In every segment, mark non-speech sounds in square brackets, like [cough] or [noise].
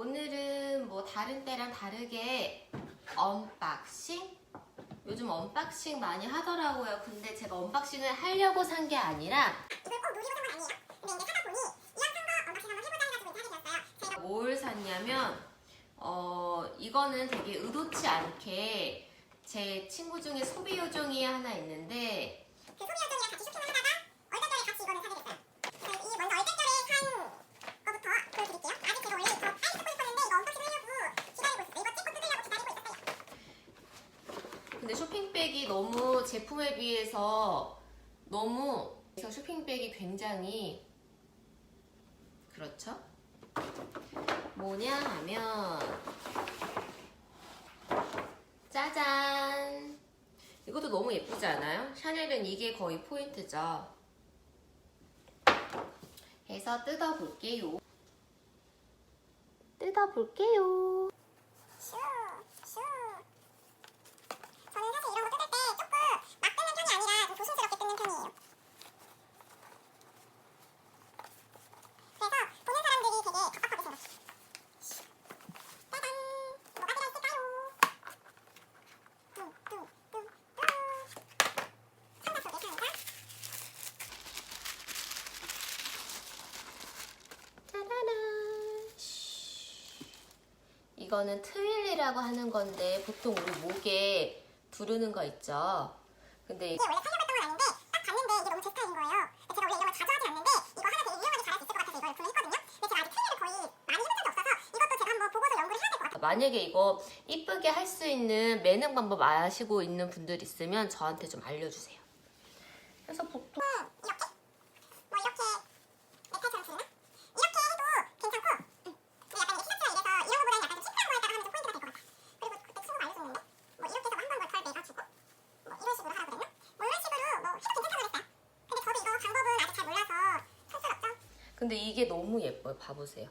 오늘은 뭐 다른 때랑 다르게 언박싱? 요즘 언박싱 많이 하더라고요. 근데 제가 언박싱을 하려고 산 게 아니라 이걸 꼭 노리고 산 건 아니에요. 근데 이제 사다 보니 이 영상도 언박싱 한번 해보자 해가지고 이제 하게 되었어요. 뭘 샀냐면 어 이거는 되게 의도치 않게 제 친구 중에 소비 요정이 하나 있는데 그 소비 요정이랑 같이 쇼핑을 하다가 얼떨결에 같이 이거는 사게 됐어요. 그래서 이 먼저 얼떨결에 산 거부터 보여드릴게요. 아직 제가 원래 이거 빨리 찍고 싶었는데 이거 언박싱 하려고 기다리고 있었어요. 이거 찍고 뜯으려고 기다리고 있었어요. 근데 쇼핑백이 너무 제품에 비해서 너무 그래서 쇼핑백이 굉장히 그렇죠? 뭐냐 하면 짜잔 이것도 너무 예쁘지 않아요? 샤넬은 이게 거의 포인트죠 해서 뜯어볼게요 뜯어볼게요 슈, 슈. 저는 사실 이런 거 뜯을 때 조금 막 뜯는 편이 아니라 좀 조심스럽게 뜯는 편이에요. 그래서 보는 사람들이 되게 갑갑하게 생겼어. 짜잔! 뭐가 들어있을까요? 뚜뚜뚜뚜. 상자 속에 상자. 짜라란. 이거는 트윌이라고 하는 건데 보통 우리 목에 두르는 거 있죠. 근데 이- 이게 원래 살려고 했던 건 아닌데 딱 봤는데 이게 너무 제 스타일인 거예요. 제가 원래 이런 걸 자주 하진 않는데 이거 하나 되게 유용하게 잘할 수 있을 것 같아서 이걸 구매했거든요. 근데 제가 아직 트윌을 거의 많이 해본 적이 없어서 이것도 제가 한번 보고서 연구를 해야 될 것 같아요. 만약에 이거 이쁘게 할 수 있는 매능 방법 아시고 있는 분들 있으면 저한테 좀 알려주세요. 그래서 보통 음, 이렇게 뭐 이렇게 메탈처럼 들리나? 이렇게 해도 괜찮고 음. 근데 약간 이게 티셔츠가 이래서 이런 거보다는 약간 좀 심플한 거에다가 하면 좀 포인트가 될 것 같아. 그리고 그때 친구가 알려줬는데 뭐 이렇게 해서 한 번 더 털 매가지고 뭐 이런 식으로 하라고 그랬나? 뭐 이런 식으로 뭐 해도 괜찮다고 그랬어요. 근데 저도 이거 방법은 아직 잘 몰라서 할 수는 없죠. 근데 이게 너무 예뻐요. 봐보세요.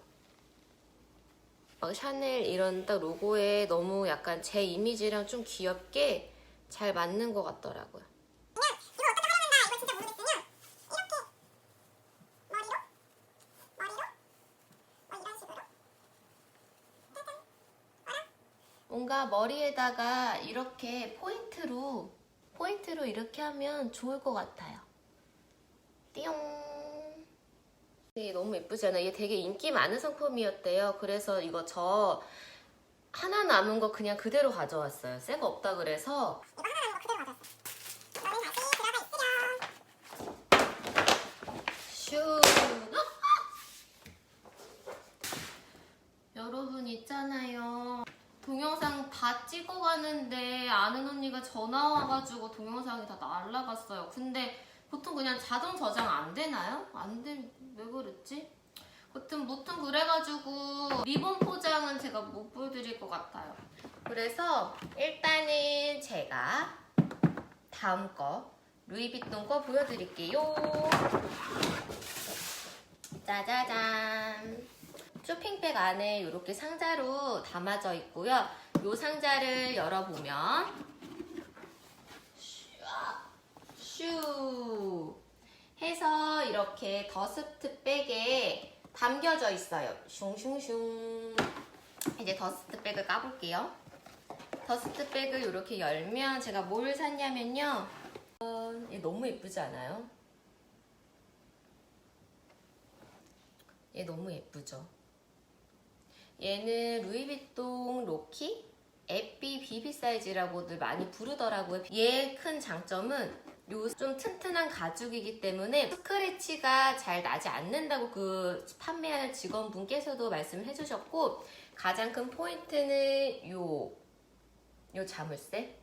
막 샤넬 이런 딱 로고에 너무 약간 제 이미지랑 좀 귀엽게 잘 맞는 것 같더라고요. 뭔가 머리에다가 이렇게 포인트로 포인트로 이렇게 하면 좋을 것 같아요. 띠용. 이게 너무 예쁘지 않아요? 이게 되게 인기 많은 상품이었대요. 그래서 이거 저 하나 남은 거 그냥 그대로 가져왔어요. 새 거 없다 그래서 이거 하나 남은 거 그대로 가져왔어 너는 다시 들어가 있으렴 슈. [gasps] 여러분 있잖아요. 동영상 다 찍어가는데 아는 언니가 전화 와가지고 동영상이 다 날라갔어요. 근데 보통 그냥 자동 저장 안 되나요? 안 돼. 왜 그랬지? 무튼 무튼 그래가지고 리본 포장은 제가 못 보여드릴 것 같아요. 그래서 일단은 제가 다음 거 루이비통 거 보여드릴게요. 짜자잔. 쇼핑백 안에 이렇게 상자로 담아져 있고요. 이 상자를 열어보면 슈 해서 이렇게 더스트 백에 담겨져 있어요. 슝슝슝. 이제 더스트 백을 까볼게요. 더스트 백을 이렇게 열면 제가 뭘 샀냐면요. 어, 얘 너무 예쁘지 않아요? 얘 너무 예쁘죠? 얘는 루이비통 로키 에삐 비비 사이즈라고들 많이 부르더라고요. 얘큰 장점은 요 좀 튼튼한 가죽이기 때문에 스크래치가 잘 나지 않는다고 그 판매하는 직원분께서도 말씀해 주셨고 가장 큰 포인트는 요, 요 자물쇠.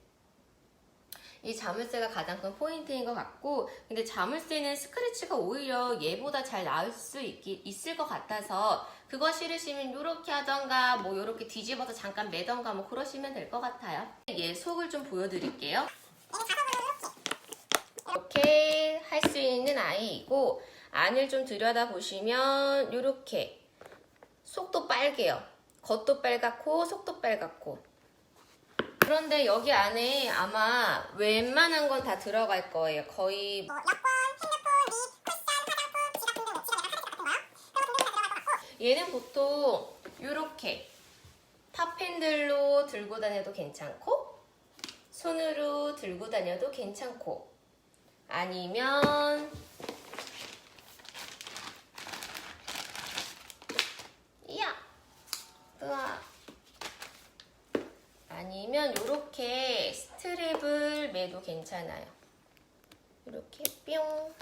이 자물쇠가 가장 큰 포인트인 것 같고 근데 자물쇠는 스크래치가 오히려 얘보다 잘 나을 수 있기, 있을 것 같아서 그거 싫으시면 이렇게 하던가 뭐 이렇게 뒤집어서 잠깐 매던가 뭐 그러시면 될 것 같아요. 얘 속을 좀 보여드릴게요. 작업으로 이렇게 할 수 있는 아이이고 안을 좀 들여다 보시면 이렇게 속도 빨개요 겉도 빨갛고 속도 빨갛고 그런데 여기 안에 아마 웬만한 건 다 들어갈 거예요. 거의 뭐 여권, 핸드폰, 립, 쿠션, 화장품, 지갑 등등 뭐 지갑 약간 카드 같은 거요. 그런 거 등등 다 들어갈 것 같고 얘는 보통 이렇게 탑핸들로 들고 다녀도 괜찮고 손으로 들고 다녀도 괜찮고 아니면 이야 으아 아니면 이렇게 스트랩을 매도 괜찮아요. 이렇게 뿅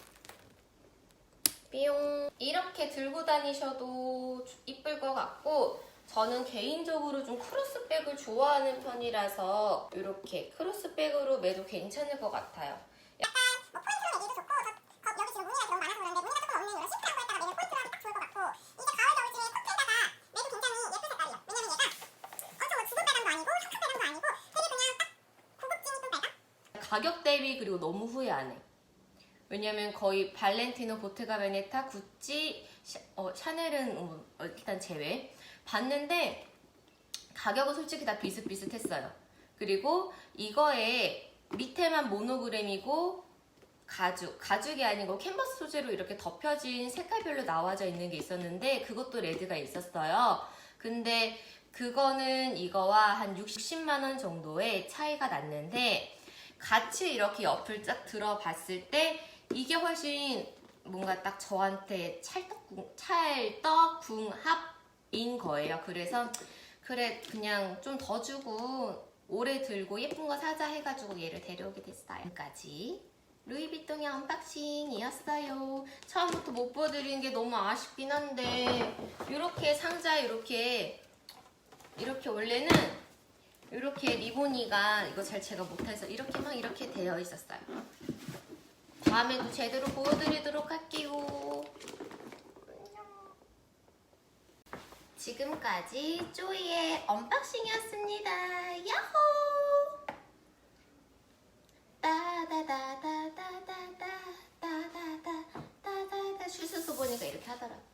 뿅. 이렇게 들고 다니셔도 이쁠 것 같고 저는 개인적으로 좀 크로스백을 좋아하는 편이라서 이렇게 크로스백으로 매도 괜찮을 것 같아요 가격 대비 그리고 너무 후회 안 해. 왜냐면 거의 발렌티노, 보테가 베네타, 구찌, 샤, 어, 샤넬은 어, 어, 일단 제외. 봤는데 가격은 솔직히 다 비슷비슷했어요. 그리고 이거에 밑에만 모노그램이고 가죽, 가죽이 아니고 캔버스 소재로 이렇게 덮여진 색깔별로 나와져 있는 게 있었는데 그것도 레드가 있었어요. 근데 그거는 이거와 한 60만 원 정도의 차이가 났는데 같이 이렇게 옆을 쫙 들어봤을 때 이게 훨씬 뭔가 딱 저한테 찰떡궁, 찰떡궁합인 거예요. 그래서 그래 그냥 좀 더 주고 오래 들고 예쁜 거 사자 해가지고 얘를 데려오게 됐어요. 여기까지 루이비통의 언박싱이었어요. 처음부터 못 보여드리는 게 너무 아쉽긴 한데 이렇게 상자에 이렇게 이렇게 원래는 이렇게 리보니가 이거 잘 제가 못해서 이렇게 막 이렇게 되어 있었어요. 다음에도 제대로 보여드리도록 할게요. 지금까지 쪼이의 언박싱이었습니다. 야호! 따다다다다다다다다다다다 슈스스 보니까 이렇게 하더라고.